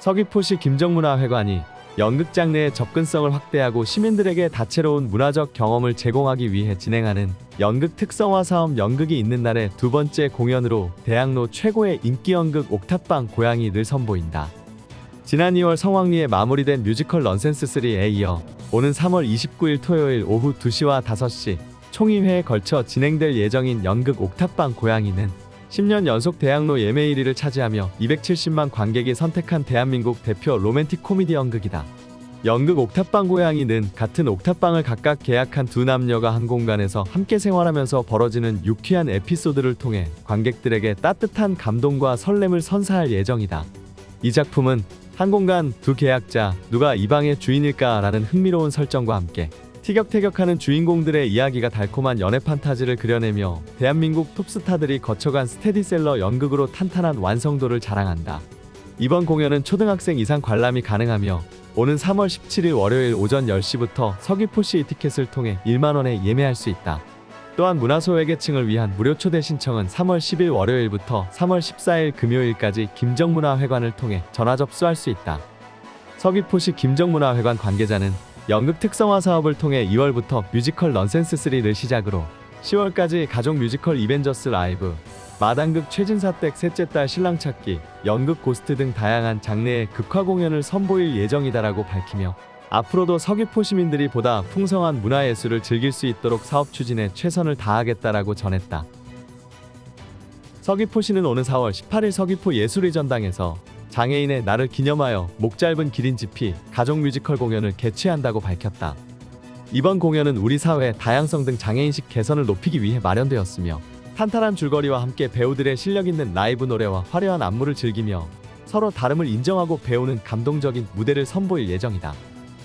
서귀포시 김정문화회관이 연극 장르의 접근성을 확대하고 시민들에게 다채로운 문화적 경험을 제공하기 위해 진행하는 연극 특성화 사업 연극이 있는 날의 두 번째 공연으로 대학로 최고의 인기 연극 옥탑방 고양이를 선보인다. 지난 2월 성황리에 마무리된 뮤지컬 넌센스 3에 이어 오는 3월 29일 토요일 오후 2시와 5시 총 2회에 걸쳐 진행될 예정인 연극 옥탑방 고양이는 10년 연속 대학로 예매 1위를 차지하며 270만 관객이 선택한 대한민국 대표 로맨틱 코미디 연극이다. 연극 옥탑방 고양이는 같은 옥탑방을 각각 계약한 두 남녀가 한 공간에서 함께 생활하면서 벌어지는 유쾌한 에피소드를 통해 관객들에게 따뜻한 감동과 설렘을 선사할 예정이다. 이 작품은 한 공간 두 계약자 누가 이 방의 주인일까라는 흥미로운 설정과 함께 티격태격하는 주인공들의 이야기가 달콤한 연애 판타지를 그려내며 대한민국 톱스타들이 거쳐간 스테디셀러 연극으로 탄탄한 완성도를 자랑한다. 이번 공연은 초등학생 이상 관람이 가능하며 오는 3월 17일 월요일 오전 10시부터 서귀포시 티켓을 통해 1만 원에 예매할 수 있다. 또한 문화소외계층을 위한 무료 초대 신청은 3월 10일 월요일부터 3월 14일 금요일까지 김정문화회관을 통해 전화 접수할 수 있다. 서귀포시 김정문화회관 관계자는 연극 특성화 사업을 통해 2월부터 뮤지컬 넌센스 3를 시작으로 10월까지 가족 뮤지컬 이벤져스 라이브, 마당극 최진사댁 셋째 딸 신랑 찾기, 연극 고스트 등 다양한 장르의 극화 공연을 선보일 예정이다라고 밝히며 앞으로도 서귀포 시민들이 보다 풍성한 문화예술을 즐길 수 있도록 사업 추진에 최선을 다하겠다라고 전했다. 서귀포시는 오는 4월 18일 서귀포 예술의 전당에서 장애인의 날을 기념하여 목 짧은 기린 지피 가족 뮤지컬 공연을 개최한다고 밝혔다. 이번 공연은 우리 사회 다양성 등 장애인식 개선을 높이기 위해 마련되었으며 탄탄한 줄거리와 함께 배우들의 실력 있는 라이브 노래와 화려한 안무를 즐기며 서로 다름을 인정하고 배우는 감동적인 무대를 선보일 예정이다.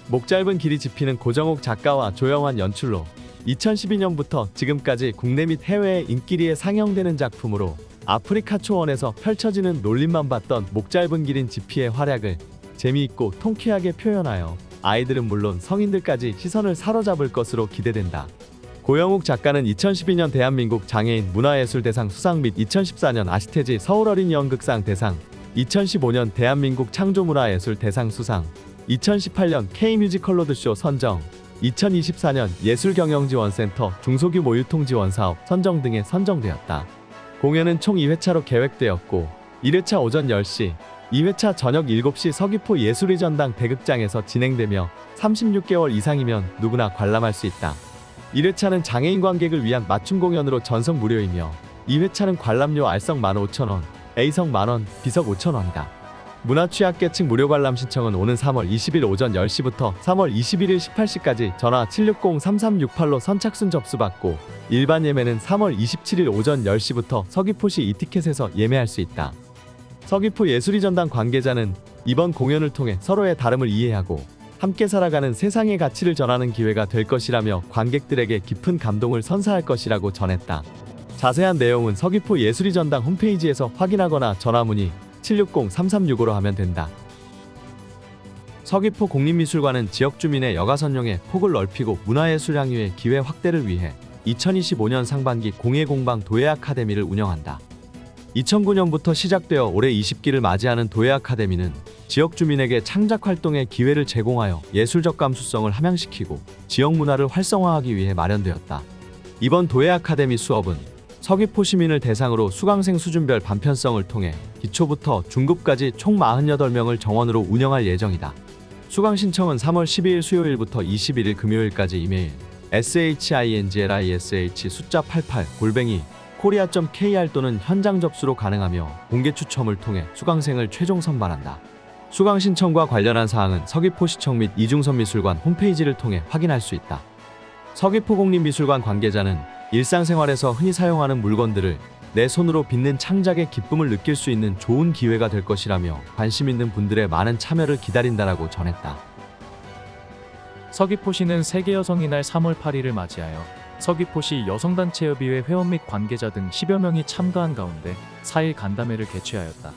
목 짧은 길이 지피는 고정옥 작가와 조영환 연출로 2012년부터 지금까지 국내 및 해외에 인기리에 상영되는 작품으로 아프리카 초원에서 펼쳐지는 놀림만 봤던 목 짧은 기린 지피의 활약을 재미있고 통쾌하게 표현하여 아이들은 물론 성인들까지 시선을 사로잡을 것으로 기대된다. 고영욱 작가는 2012년 대한민국 장애인 문화예술대상 수상 및 2014년 아시태지 서울어린이 연극상 대상, 2015년 대한민국 창조문화예술대상 수상, 2018년 K뮤지컬 로드쇼 선정, 2024년 예술경영지원센터 중소규모 유통지원 사업 선정 등에 선정되었다. 공연은 총 2회차로 계획되었고 1회차 오전 10시, 2회차 저녁 7시 서귀포 예술의 전당 대극장에서 진행되며 36개월 이상이면 누구나 관람할 수 있다. 1회차는 장애인 관객을 위한 맞춤 공연으로 전석 무료이며 2회차는 관람료 R석 15,000원, A석 만원, B석 5,000원이다. 문화취약계층 무료 관람 신청은 오는 3월 20일 오전 10시부터 3월 21일 18시까지 전화 760-3368로 선착순 접수받고 일반 예매는 3월 27일 오전 10시부터 서귀포시 이티켓에서 예매할 수 있다. 서귀포 예술의 전당 관계자는 이번 공연을 통해 서로의 다름을 이해하고 함께 살아가는 세상의 가치를 전하는 기회가 될 것이라며 관객들에게 깊은 감동을 선사할 것이라고 전했다. 자세한 내용은 서귀포 예술의 전당 홈페이지에서 확인하거나 전화 문의 760-3365로 하면 된다. 서귀포 국립미술관은 지역 주민의 여가 선용에 폭을 넓히고 문화예술 향유의 기회 확대를 위해 2025년 상반기 공예공방 도예 아카데미를 운영한다. 2009년부터 시작되어 올해 20기를 맞이하는 도예 아카데미는 지역 주민에게 창작 활동의 기회를 제공하여 예술적 감수성을 함양시키고 지역 문화를 활성화하기 위해 마련되었다. 이번 도예 아카데미 수업은 서귀포 시민을 대상으로 수강생 수준별 반편성을 통해 기초부터 중급까지 총 48명을 정원으로 운영할 예정이다. 수강 신청은 3월 12일 수요일부터 21일 금요일까지 이메일 shingrish 숫자 88 골뱅이 코리아.kr 또는 현장 접수로 가능하며 공개 추첨을 통해 수강생을 최종 선발한다. 수강 신청과 관련한 사항은 서귀포시청 및 이중선미술관 홈페이지를 통해 확인할 수 있다. 서귀포국립미술관 관계자는 일상생활에서 흔히 사용하는 물건들을 내 손으로 빚는 창작의 기쁨을 느낄 수 있는 좋은 기회가 될 것이라며 관심 있는 분들의 많은 참여를 기다린다라고 전했다. 서귀포시는 세계 여성의 날 3월 8일을 맞이하여 서귀포시 여성단체협의회 회원 및 관계자 등 10여 명이 참가한 가운데 4일 간담회를 개최하였다.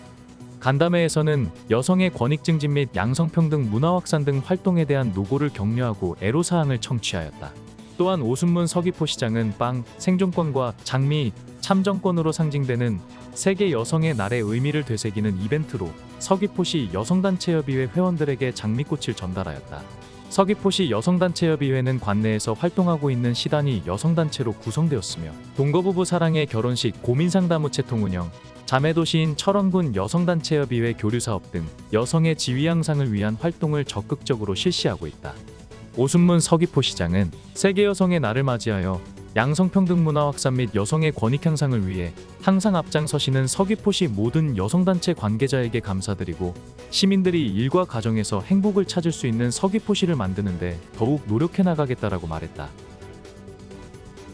간담회에서는 여성의 권익 증진 및 양성평등 문화 확산 등 활동에 대한 노고를 격려하고 애로사항을 청취하였다. 또한 오순문 서귀포시장은 빵, 생존권과 장미, 참정권으로 상징되는 세계 여성의 날의 의미를 되새기는 이벤트로 서귀포시 여성단체협의회 회원들에게 장미꽃을 전달하였다. 서귀포시 여성단체협의회는 관내에서 활동하고 있는 시단위 여성단체로 구성되었으며 동거부부 사랑의 결혼식 고민상담 우체통 운영, 자매도시인 철원군 여성단체협의회 교류사업 등 여성의 지위 향상을 위한 활동을 적극적으로 실시하고 있다. 오순문 서귀포시장은 세계 여성의 날을 맞이하여 양성평등 문화 확산 및 여성의 권익 향상을 위해 항상 앞장서시는 서귀포시 모든 여성단체 관계자에게 감사드리고 시민들이 일과 가정에서 행복을 찾을 수 있는 서귀포시를 만드는데 더욱 노력해 나가겠다라고 말했다.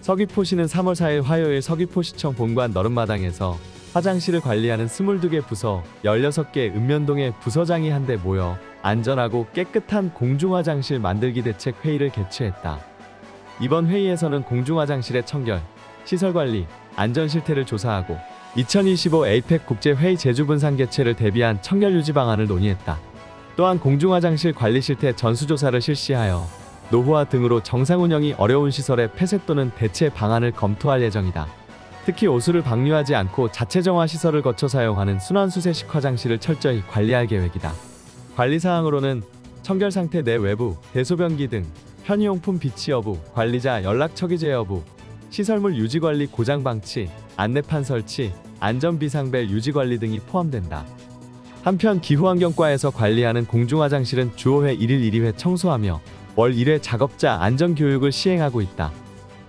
서귀포시는 3월 4일 화요일 서귀포시청 본관 너른마당에서 화장실을 관리하는 22개 부서 16개 읍면동의 부서장이 한데 모여 안전하고 깨끗한 공중화장실 만들기 대책 회의를 개최했다. 이번 회의에서는 공중화장실의 청결, 시설관리, 안전 실태를 조사하고 2025 에이펙 국제회의 제주분산 개최를 대비한 청결 유지 방안을 논의했다. 또한 공중화장실 관리 실태 전수조사를 실시하여 노후화 등으로 정상 운영이 어려운 시설의 폐쇄 또는 대체 방안을 검토할 예정이다. 특히 오수를 방류하지 않고 자체 정화 시설을 거쳐 사용하는 순환수세식 화장실을 철저히 관리할 계획이다. 관리 사항으로는 청결 상태 내 외부, 대소변기 등 편의용품 비치 여부, 관리자 연락 처기제 여부, 시설물 유지 관리 고장 방치, 안내판 설치, 안전 비상벨 유지 관리 등이 포함된다. 한편 기후환경과에서 관리하는 공중화장실은 주 5회 1일 1회 청소하며 월 1회 작업자 안전 교육을 시행하고 있다.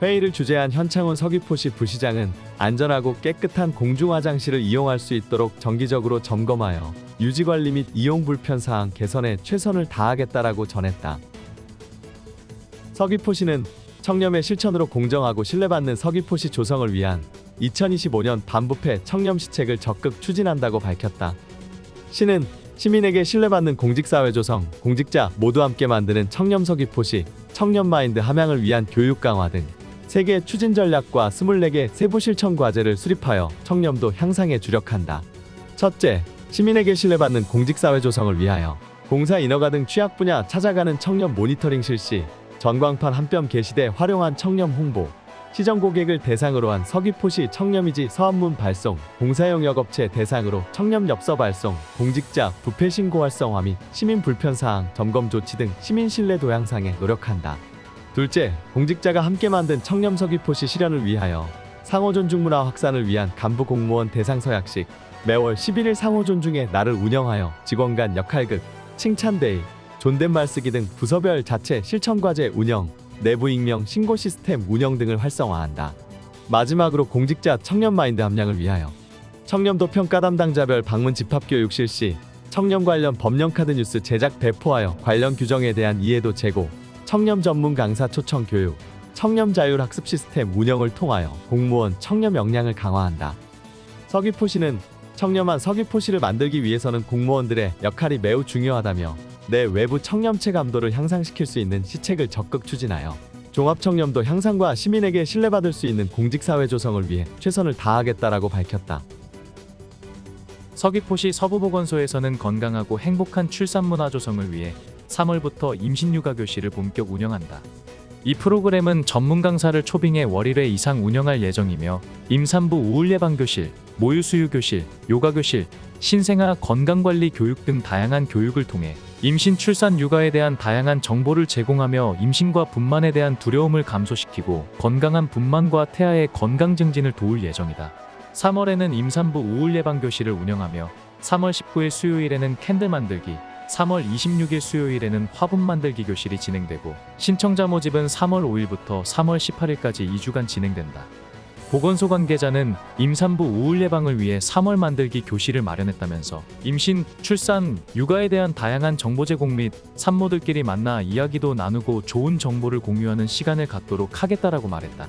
회의를 주재한 현창훈 서귀포시 부시장은 안전하고 깨끗한 공중 화장실을 이용할 수 있도록 정기적으로 점검하여 유지관리 및 이용 불편 사항 개선에 최선을 다하겠다라고 전했다. 서귀포시는 청렴의 실천으로 공정하고 신뢰받는 서귀포시 조성을 위한 2025년 반부패 청렴시책을 적극 추진한다고 밝혔다. 시는 시민에게 신뢰받는 공직사회 조성, 공직자 모두 함께 만드는 청렴 서귀포시, 청렴 마인드 함양을 위한 교육 강화 등 세계 추진 전략과 24개 세부 실천 과제를 수립하여 청렴도 향상에 주력한다. 첫째, 시민에게 신뢰받는 공직사회 조성을 위하여 공사 인허가 등 취약 분야 찾아가는 청렴 모니터링 실시, 전광판 한뼘 게시대 활용한 청렴 홍보, 시정 고객을 대상으로 한 서귀포시 청렴이지 서한문 발송, 공사 영역업체 대상으로 청렴 엽서 발송, 공직자 부패 신고 활성화 및 시민 불편 사항 점검 조치 등 시민 신뢰도 향상에 노력한다. 둘째, 공직자가 함께 만든 청렴 서귀포시 실현을 위하여 상호 존중 문화 확산을 위한 간부 공무원 대상 서약식, 매월 11일 상호 존중의 날을 운영하여 직원 간 역할극, 칭찬데이, 존댓말 쓰기 등 부서별 자체 실천 과제 운영, 내부 익명 신고 시스템 운영 등을 활성화한다. 마지막으로 공직자 청렴 마인드 함량을 위하여 청렴도 평가 담당자별 방문 집합 교육 실시, 청렴 관련 법령 카드 뉴스 제작 배포하여 관련 규정에 대한 이해도 제고, 청렴 전문 강사 초청 교육, 청렴 자율 학습 시스템 운영을 통하여 공무원 청렴 역량을 강화한다. 서귀포시는 청렴한 서귀포시를 만들기 위해서는 공무원들의 역할이 매우 중요하다며 내 외부 청렴체 감도를 향상시킬 수 있는 시책을 적극 추진하여 종합 청렴도 향상과 시민에게 신뢰받을 수 있는 공직사회 조성을 위해 최선을 다하겠다라고 밝혔다. 서귀포시 서부보건소에서는 건강하고 행복한 출산 문화 조성을 위해 3월부터 임신육아 교실을 본격 운영한다. 이 프로그램은 전문 강사를 초빙해 월 1회 이상 운영할 예정이며 임산부 우울 예방 교실, 모유 수유 교실, 요가 교실, 신생아 건강관리 교육 등 다양한 교육을 통해 임신 출산 육아에 대한 다양한 정보를 제공하며 임신과 분만에 대한 두려움을 감소시키고 건강한 분만과 태아의 건강 증진을 도울 예정이다. 3월에는 임산부 우울 예방 교실을 운영하며 3월 19일 수요일에는 캔들 만들기, 3월 26일 수요일에는 화분 만들기 교실이 진행되고 신청자 모집은 3월 5일부터 3월 18일까지 2주간 진행된다. 보건소 관계자는 임산부 우울 예방을 위해 3월 만들기 교실을 마련했다면서 임신, 출산, 육아에 대한 다양한 정보 제공 및 산모들끼리 만나 이야기도 나누고 좋은 정보를 공유하는 시간을 갖도록 하겠다라고 말했다.